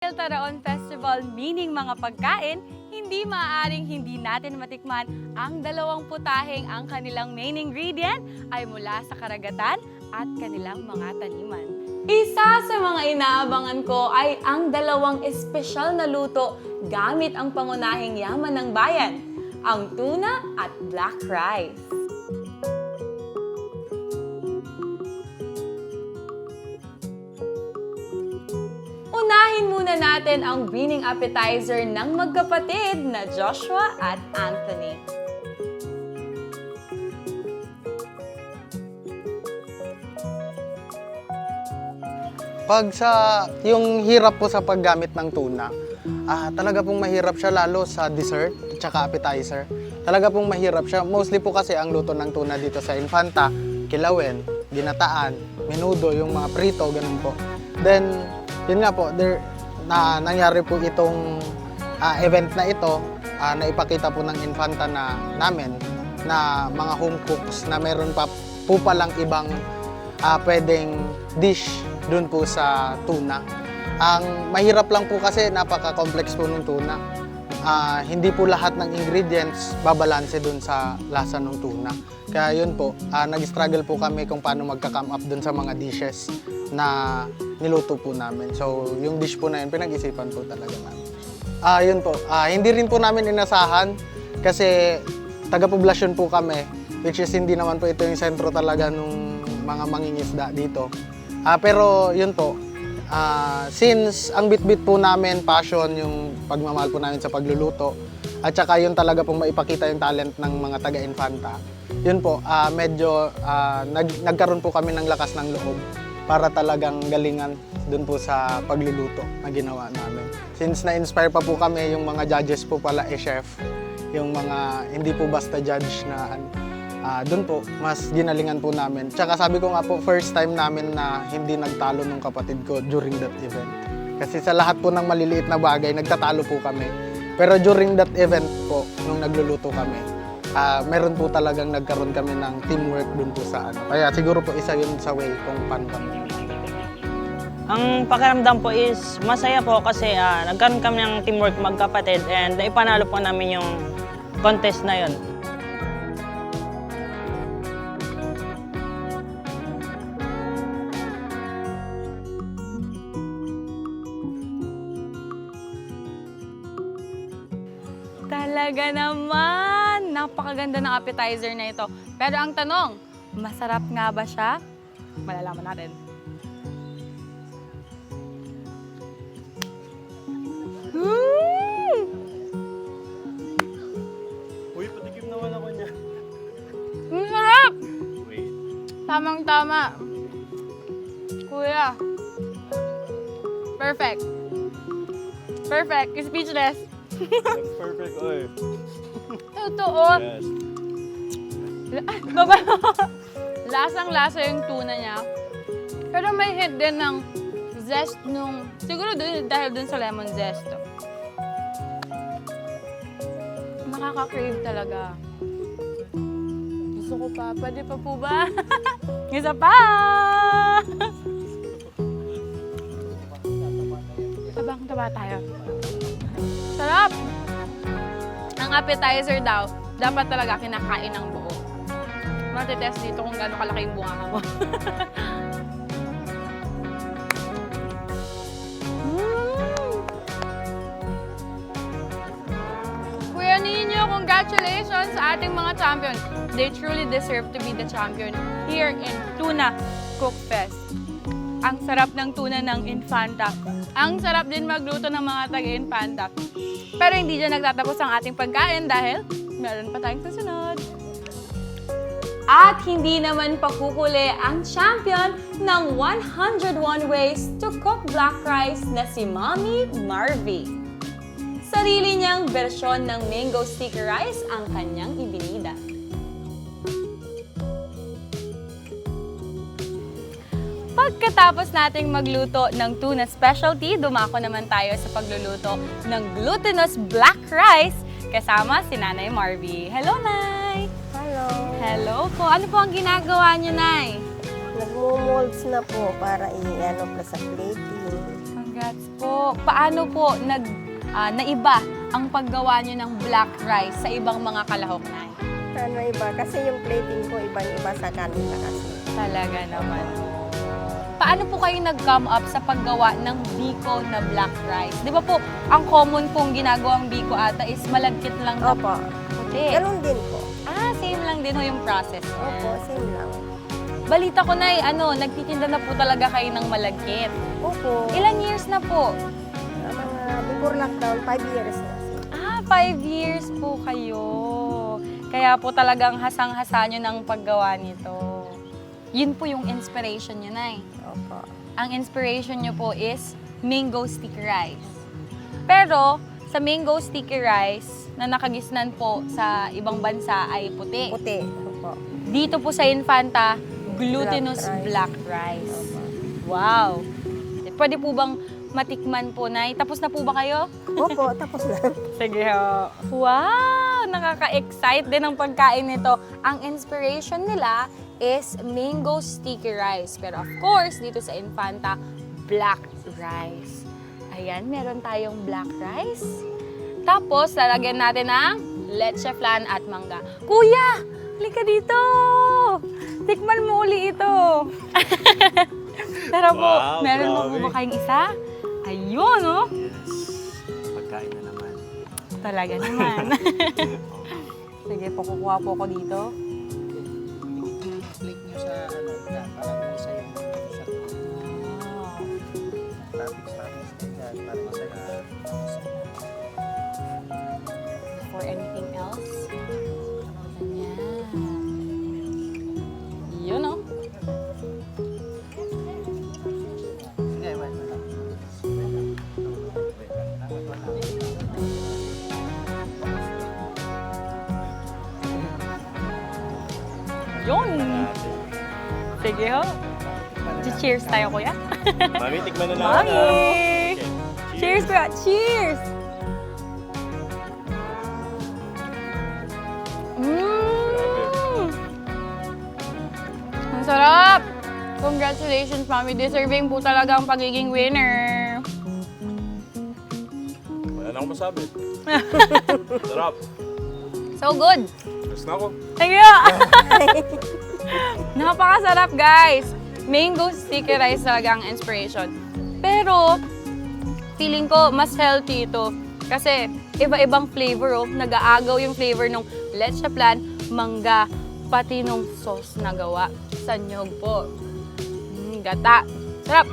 Taraon Festival, meaning mga pagkain, hindi maaaring hindi natin matikman ang dalawang putaheng ang kanilang main ingredient ay mula sa karagatan at kanilang mga taniman. Isa sa mga inaabangan ko ay ang dalawang espesyal na luto gamit ang pangunahing yaman ng bayan, ang tuna at black rice. Muna natin ang winning appetizer ng magkapatid na Joshua at Anthony. Pag sa yung hirap po sa paggamit ng tuna, ah, talaga pong mahirap siya lalo sa dessert at saka appetizer. Talaga pong mahirap siya. Mostly po kasi ang luto ng tuna dito sa Infanta, kilawin, ginataan, menudo, yung mga prito, ganun po. Then, yun nga po, there, na nangyari po itong ah, event na ito, ah, na ipakita po ng Infanta na namin na mga home cooks na meron pa po palang ibang ah, pwedeng dish dun po sa tuna. Ang mahirap lang po kasi napaka-complex po ng tuna. Ah, hindi po lahat ng ingredients babalanse dun sa lasa ng tuna. Kaya yun po, ah, nag-struggle po kami kung paano magka-come up dun sa mga dishes na niluto po namin. So, yung dish po na yun, pinag-isipan po talaga namin. Ah, yun po. Ah, hindi rin po namin inasahan kasi taga-poblasyon po kami which is hindi naman po ito yung sentro talaga nung mga mangingisda dito. Ah, pero yun po, ah, since ang bit-bit po namin passion yung pagmamahal po namin sa pagluluto at saka yun talaga pong maipakita yung talent ng mga taga-infanta. Yun po, ah, medyo ah, nag- nagkaroon po kami ng lakas ng loob para talagang galingan dun po sa pagluluto na ginawa namin. Since na-inspire pa po kami, yung mga judges po pala eh chef, yung mga hindi po basta judge na ah doon po, mas ginalingan po namin. Tsaka sabi ko nga po, first time namin na hindi nagtalo ng kapatid ko during that event. Kasi sa lahat po ng maliliit na bagay, nagtatalo po kami. Pero during that event po, nung nagluluto kami, ah meron po talagang nagkaroon kami ng teamwork dun po sa ano. Kaya siguro po isa yun sa way kung paano kami. Ang pakiramdam po is masaya po kasi ah, nagkaroon kami ng teamwork magkapatid and naipanalo po namin yung contest na yon. Talaga naman! Napakaganda ng appetizer na ito. Pero ang tanong, masarap nga ba siya? Malalaman natin. Mm! Uy, patikim naman ako niya. Ang sarap! Wait. Tamang-tama. Kuya. Perfect. Perfect. Speechless. Perfect, oy. Totoo. Yes. Baba. Lasang-lasa yung tuna niya. Pero may hit din ng zest nung... Siguro dun, dahil dun sa lemon zest. Nakaka-crave talaga. Gusto ko pa. Pwede pa po ba? Isa pa! Tabang taba tayo. Sarap! Ang appetizer daw, dapat talaga kinakain ng buo. Matitest dito kung gaano kalaki yung bunga mo. Mm. Kuya Nino, congratulations sa ating mga champion. They truly deserve to be the champion here in Tuna Cook Fest. Ang sarap ng tuna ng Infanta. Ang sarap din magluto ng mga taga-Infanta. Pero hindi dyan nagtatapos ang ating pagkain dahil meron pa tayong susunod. At hindi naman pakuhuli ang champion ng 101 Ways to Cook Black Rice na si Mommy Marvy. Sarili niyang bersyon ng mango sticky rice ang kanyang ibinida. Pagkatapos nating magluto ng tuna specialty, dumako naman tayo sa pagluluto ng glutinous black rice kasama si Nanay Marvy. Hello, Nay! Hello. Hello po. Ano po ang ginagawa niyo, Nay? Nagmo-molds na po para i-ano pa sa plating. Ang Congrats po. Paano po nag ah, naiba ang paggawa niyo ng black rice sa ibang mga kalahok na? Ano iba? Kasi yung plating ko ibang-iba sa kanila kasi. Talaga naman. Paano po kayo nag-come up sa paggawa ng biko na black rice? Di ba po, ang common pong ginagawang biko ata is malagkit lang na Opo. puti. Ganun din po. Ah, same lang din ho yung process. niya. Opo, same lang. Balita ko na ano, nagtitinda na po talaga kayo ng malagkit. Opo. Ilang years na po? Ang mga before lockdown, 5 years na. Ah, five years po kayo. Kaya po talagang hasang-hasa nyo ng paggawa nito. Yun po yung inspiration nyo, Nay. Opo. Ang inspiration nyo po is mango sticky rice. Pero, sa mango sticky rice na nakagisnan po sa ibang bansa ay puti. Puti. Opo. Dito po sa Infanta, glutinous black Black rice. rice. Wow! Pwede po bang matikman po, Nay? Tapos na po ba kayo? Opo, tapos na. Sige ho. Wow! Nakaka-excite din ang pagkain nito. Ang inspiration nila is mango sticky rice. Pero of course, dito sa Infanta, black rice. Ayan, meron tayong black rice. Tapos, lalagyan natin ng leche flan at mangga. Kuya! Halika dito! Tikman mo uli ito. Pero po, Wow, meron mo po grabe. ba kayong isa? Ayun, oh! Yes. Pagkain na naman. Talaga naman. Sige po, kukuha po ako dito. Sige, ho. Cheers tayo, kuya. Mami, tikman na natin. Mami! Okay. Cheers, kuya. Cheers! Mmm! Ang sarap! Congratulations, Mami. Deserving po talaga ang pagiging winner. Wala na akong masabi. Sarap. So good! Gusto na ako. Thank you! Napakasarap, guys! Mango sticky rice talaga ang inspiration. Pero, feeling ko mas healthy ito. Kasi, iba-ibang flavor, oh. Nag-aagaw yung flavor ng leche plan, mangga, pati nung sauce na gawa sa nyog po. Mm, gata. Sarap!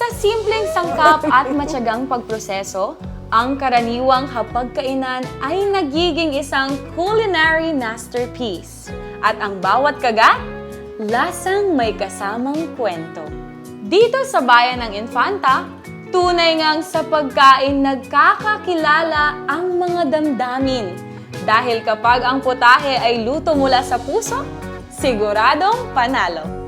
Sa simpleng sangkap at matyagang pagproseso, ang karaniwang hapagkainan ay nagiging isang culinary masterpiece. At ang bawat kagat, lasang may kasamang kwento. Dito sa bayan ng Infanta, tunay ngang sa pagkain nagkakakilala ang mga damdamin. Dahil kapag ang putahe ay luto mula sa puso, siguradong panalo.